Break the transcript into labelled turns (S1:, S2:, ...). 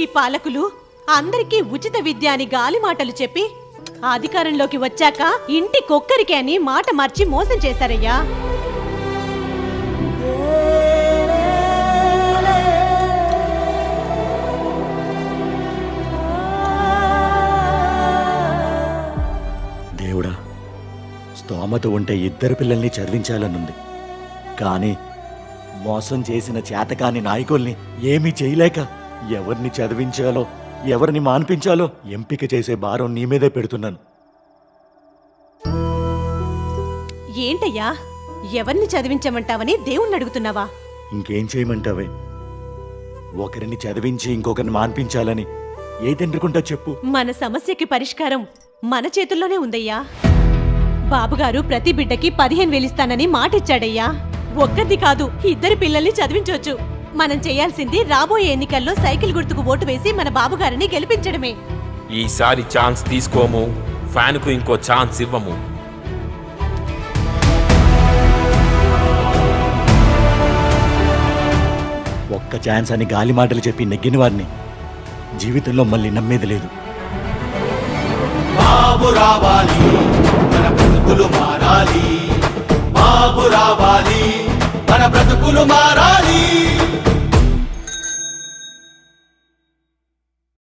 S1: ఈ పాలకులు అందరికీ ఉచిత విద్య అని గాలి మాటలు చెప్పి అధికారంలోకి వచ్చాక ఇంటి కొక్కరికి అని మాట మార్చి మోసం చేశారయ్యా.
S2: దేవుడా స్తోమత ఉంటే ఇద్దరు పిల్లల్ని చదివించాలనుంది. కానీ మోసం చేసిన చేతకాని నాయకుల్ని ఏమీ చేయలేక ఎవరిని చదివించాలో ఎవరిని మాన్పించాలో ఎంపిక చేసే భారం నీ మీదే పెడుతున్నాను.
S1: ఏంటయ్యా? ఎవరిని చదివించమంటావని దేవుణ్ణి అడుగుతున్నావా?
S2: ఇంకేం చేయమంటావే? ఒకరిని చదివించి ఇంకొకరిని మాన్పించాలని ఏ తండ్రికుంటా చెప్పు?
S1: మన సమస్యకి పరిష్కారం మన చేతుల్లోనే ఉందయ్యా. బాబుగారు ప్రతి బిడ్డకి పదిహేను వేలిస్తానని మాటిచ్చాడయ్యా. ఒక్కరిది కాదు ఇద్దరి పిల్లల్ని చదివించవచ్చు మనం చేయాల్సింది రాబోయే ఎన్నికల్లో సైకిల్ గుర్తుకు ఓటు వేసి మన బాబుగారిని గెలిపించడమే.
S3: ఈసారి ఛాన్స్ తీసుకోము ఫ్యాన్కు ఇంకో ఛాన్స్ ఇవ్వము.
S2: ఒక్క ఛాన్స్ అని గాలి మాటలు చెప్పి నెగ్గిన వారిని జీవితంలో మళ్ళీ నమ్మేది లేదు.
S4: బాబు రావాలి మన బ్రతుకులు మారాలి. బాబు రావాలి మన బ్రతుకులు మారాలి.